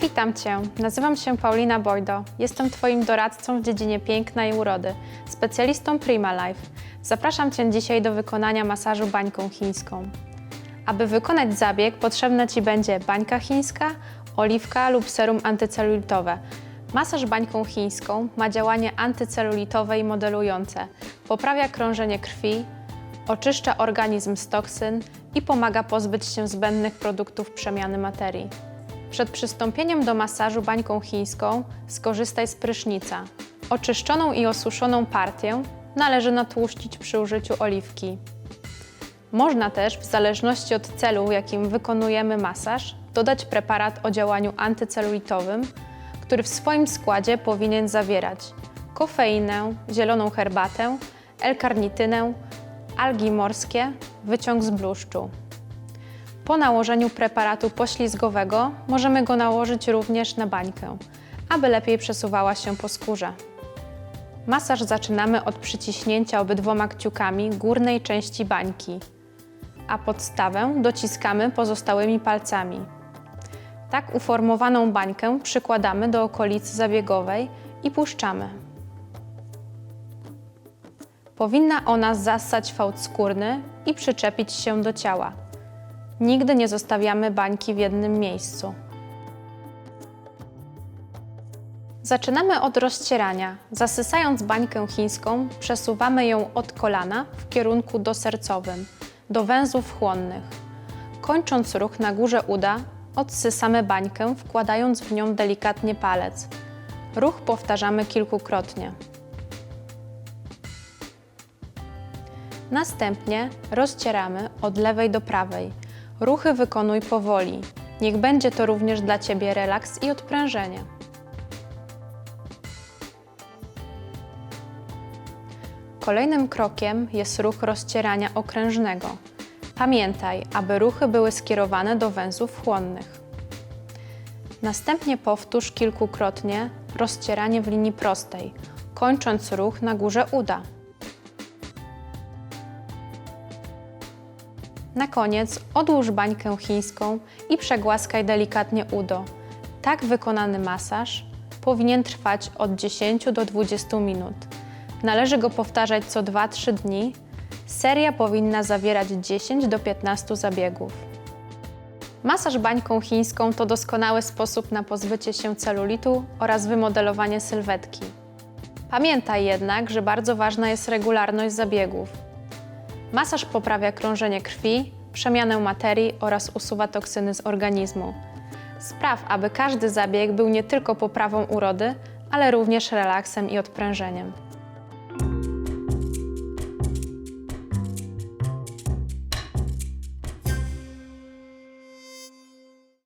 Witam Cię, nazywam się Paulina Bojdo. Jestem Twoim doradcą w dziedzinie piękna i urody, specjalistą Prima Life. Zapraszam Cię dzisiaj do wykonania masażu bańką chińską. Aby wykonać zabieg, potrzebna Ci będzie bańka chińska, oliwka lub serum antycelulitowe. Masaż bańką chińską ma działanie antycelulitowe i modelujące. Poprawia krążenie krwi, oczyszcza organizm z toksyn i pomaga pozbyć się zbędnych produktów przemiany materii. Przed przystąpieniem do masażu bańką chińską skorzystaj z prysznica. Oczyszczoną i osuszoną partię należy natłuścić przy użyciu oliwki. Można też, w zależności od celu, jakim wykonujemy masaż, dodać preparat o działaniu antycelulitowym, który w swoim składzie powinien zawierać kofeinę, zieloną herbatę, L-karnitynę, algi morskie, wyciąg z bluszczu. Po nałożeniu preparatu poślizgowego możemy go nałożyć również na bańkę, aby lepiej przesuwała się po skórze. Masaż zaczynamy od przyciśnięcia obydwoma kciukami górnej części bańki, a podstawę dociskamy pozostałymi palcami. Tak uformowaną bańkę przykładamy do okolicy zabiegowej i puszczamy. Powinna ona zassać fałd skórny i przyczepić się do ciała. Nigdy nie zostawiamy bańki w jednym miejscu. Zaczynamy od rozcierania. Zasysając bańkę chińską, przesuwamy ją od kolana w kierunku dosercowym, do węzłów chłonnych. Kończąc ruch na górze uda, odsysamy bańkę, wkładając w nią delikatnie palec. Ruch powtarzamy kilkukrotnie. Następnie rozcieramy od lewej do prawej. Ruchy wykonuj powoli. Niech będzie to również dla Ciebie relaks i odprężenie. Kolejnym krokiem jest ruch rozcierania okrężnego. Pamiętaj, aby ruchy były skierowane do węzłów chłonnych. Następnie powtórz kilkukrotnie rozcieranie w linii prostej, kończąc ruch na górze uda. Na koniec odłóż bańkę chińską i przegłaskaj delikatnie udo. Tak wykonany masaż powinien trwać od 10 do 20 minut. Należy go powtarzać co 2-3 dni. Seria powinna zawierać 10 do 15 zabiegów. Masaż bańką chińską to doskonały sposób na pozbycie się celulitu oraz wymodelowanie sylwetki. Pamiętaj jednak, że bardzo ważna jest regularność zabiegów. Masaż poprawia krążenie krwi, przemianę materii oraz usuwa toksyny z organizmu. Spraw, aby każdy zabieg był nie tylko poprawą urody, ale również relaksem i odprężeniem.